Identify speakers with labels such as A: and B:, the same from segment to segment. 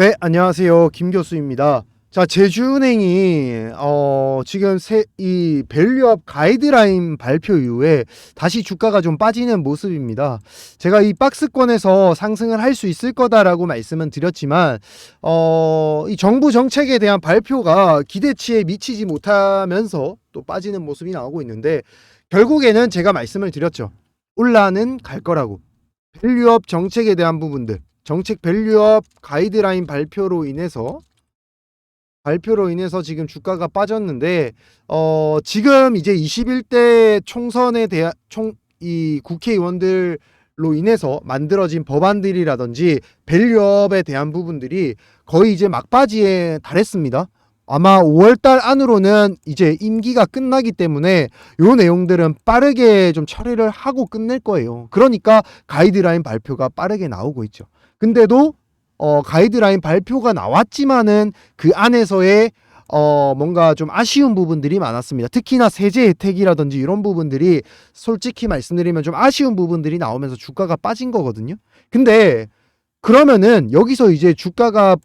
A: 네, 안녕하세요. 김 교수입니다. 자, 제주은행이 어, 지금 새, 이 밸류업 가이드라인 발표 이후에 다시 주가가 좀 빠지는 모습입니다. 제가 이 박스권에서 상승을 할 수 있을 거다라고 말씀은 드렸지만 어, 이 정부 정책에 대한 발표가 기대치에 미치지 못하면서 또 빠지는 모습이 나오고 있는데 결국에는 제가 말씀을 드렸죠. 올라는 갈 거라고. 밸류업 정책에 대한 부분들 정책 밸류업 가이드라인 발표로 인해서 발표로 인해서 지금 주가가 빠졌는데 어 지금 이제 21대 총선에 대한 총 이 국회의원들 로 인해서 만들어진 법안들이라든지 밸류업에 대한 부분들이 거의 이제 막바지에 달했습니다. 아마 5월달 안으로는 이제 임기가 끝나기 때문에 요 내용들은 빠르게 좀 처리를 하고 끝낼 거예요. 그러니까 가이드라인 발표가 빠르게 나오고 있죠. 근데도 어, 가이드라인 발표가 나왔지만은 그 안에서의 어, 뭔가 좀 아쉬운 부분들이 많았습니다. 특히나 세제 혜택이라든지 이런 부분들이 솔직히 말씀드리면 좀 아쉬운 부분들이 나오면서 주가가 빠진 거거든요. 근데 그러면은 여기서 이제 주가가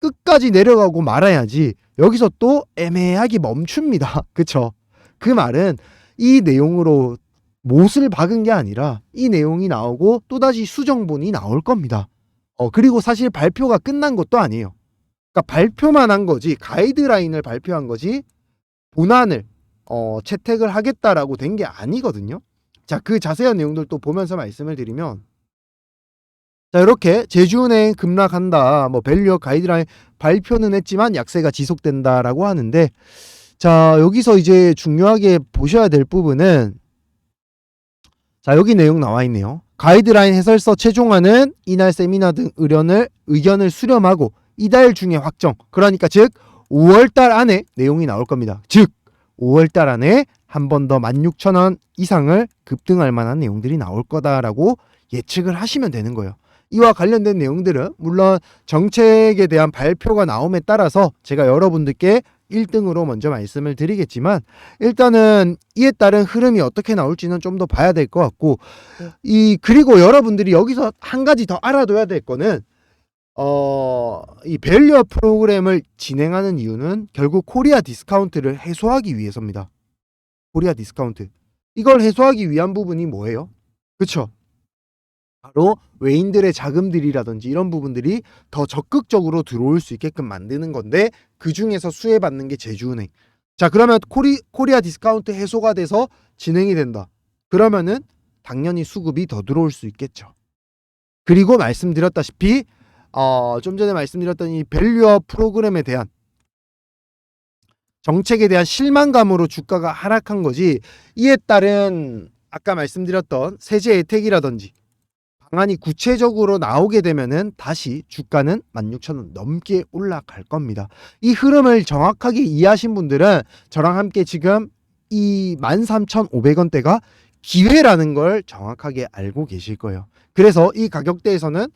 A: 끝까지 내려가고 말아야지 여기서 또 애매하게 멈춥니다. 그쵸? 그 말은 이 내용으로 못을 박은 게 아니라 이 내용이 나오고 또다시 수정본이 나올 겁니다. 어, 그리고 사실 발표가 끝난 것도 아니에요. 그러니까 발표만 한 거지, 가이드라인을 발표한 거지, 본안을, 어, 채택을 하겠다라고 된 게 아니거든요. 자, 그 자세한 내용들 또 보면서 말씀을 드리면, 자, 이렇게 제주은행 급락한다, 뭐, 밸류업 가이드라인 발표는 했지만 약세가 지속된다라고 하는데, 자, 여기서 이제 중요하게 보셔야 될 부분은, 자, 여기 내용 나와 있네요. 가이드라인 해설서 최종안은 이날 세미나 등 의견을 의견을 수렴하고 이달 중에 확정. 그러니까 즉 5월 달 안에 내용이 나올 겁니다. 즉 5월 달 안에 한 번 더 16,000원 이상을 급등할 만한 내용들이 나올 거다라고 예측을 하시면 되는 거예요. 이와 관련된 내용들은 물론 정책에 대한 발표가 나옴에 따라서 제가 여러분들께 1등으로 먼저 말씀을 드리겠지만 일단은 이에 따른 흐름이 어떻게 나올지는 좀 더 봐야 될 것 같고 이 그리고 여러분들이 여기서 한 가지 더 알아둬야 될 거는 어, 이 밸류업 프로그램을 진행하는 이유는 결국 코리아 디스카운트를 해소하기 위해서입니다. 코리아 디스카운트. 이걸 해소하기 위한 부분이 뭐예요? 그쵸? 바로 외인들의 자금들이라든지 이런 부분들이 더 적극적으로 들어올 수 있게끔 만드는 건데 그 중에서 수혜받는 게 제주은행. 자 그러면 코리, 코리아 디스카운트 해소가 돼서 진행이 된다. 그러면은 당연히 수급이 더 들어올 수 있겠죠. 그리고 말씀드렸다시피 어, 좀 전에 말씀드렸던 이 밸류업 프로그램에 대한 정책에 대한 실망감으로 주가가 하락한 거지 이에 따른 아까 말씀드렸던 세제 혜택이라든지 방안이 구체적으로 나오게 되면은 다시 주가는 16,000원 넘게 올라갈 겁니다. 이 흐름을 정확하게 이해하신 분들은 저랑 함께 지금 이 13,500원대가 기회라는 걸 정확하게 알고 계실 거예요. 그래서 이 가격대에서는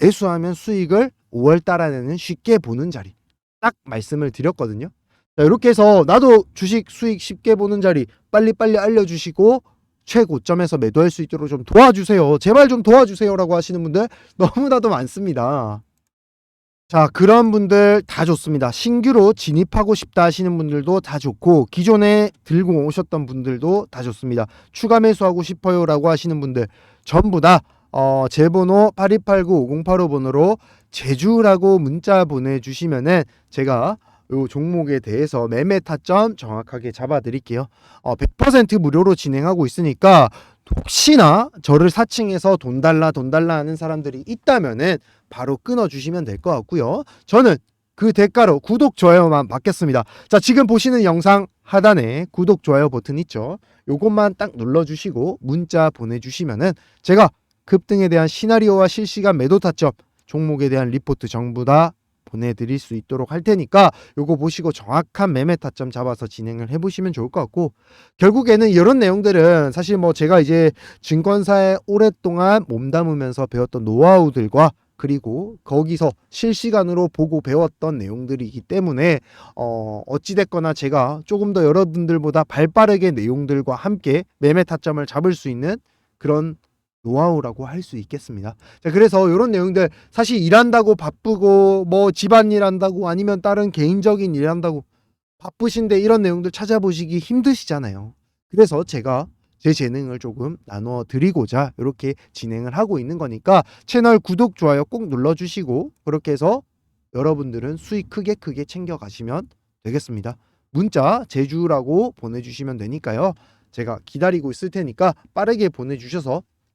A: 매수하면 수익을 5월 달 안에는 쉽게 보는 자리. 딱 말씀을 드렸거든요. 자, 이렇게 해서 나도 주식 수익 쉽게 보는 자리 빨리빨리 알려주시고 최고점에서 매도할 수 있도록 좀 도와주세요. 제발 좀 도와주세요라고 하시는 분들 너무나도 많습니다. 자, 그런 분들 다 좋습니다. 신규로 진입하고 싶다 하시는 분들도 다 좋고, 기존에 들고 오셨던 분들도 다 좋습니다. 추가 매수하고 싶어요 라고 하시는 분들 전부 다, 어, 제 번호 8289-5085번호로 제주라고 문자 보내주시면은 제가 요 종목에 대해서 매매 타점 정확하게 잡아드릴게요. 어, 100% 무료로 진행하고 있으니까 혹시나 저를 사칭해서 돈 달라 돈 달라 하는 사람들이 있다면은 바로 끊어주시면 될 것 같고요. 저는 그 대가로 구독 좋아요만 받겠습니다. 자 지금 보시는 영상 하단에 구독 좋아요 버튼 있죠. 요것만 딱 눌러주시고 문자 보내주시면은 제가 급등에 대한 시나리오와 실시간 매도 타점 종목에 대한 리포트 전부 다 보내드릴 수 있도록 할 테니까 요거 보시고 정확한 매매 타점 잡아서 진행을 해보시면 좋을 것 같고 결국에는 이런 내용들은 사실 뭐 제가 이제 증권사에 오랫동안 몸담으면서 배웠던 노하우들과 그리고 거기서 실시간으로 보고 배웠던 내용들이기 때문에 어 어찌됐거나 제가 조금 더 여러분들보다 발빠르게 내용들과 함께 매매 타점을 잡을 수 있는 그런 노하우라고 할 수 있겠습니다. 자, 그래서 이런 내용들 사실 일한다고 바쁘고 뭐 집안일 한다고 아니면 다른 개인적인 일 한다고 바쁘신데 이런 내용들 찾아보시기 힘드시잖아요. 그래서 제가 제 재능을 조금 나눠 드리고자 이렇게 진행을 하고 있는 거니까 채널 구독, 좋아요 꼭 눌러 주시고 그렇게 해서 여러분들은 수익 크게 크게 챙겨 가시면 되겠습니다. 문자 제주라고 보내 주시면 되니까요. 제가 기다리고 있을 테니까 빠르게 보내 주셔서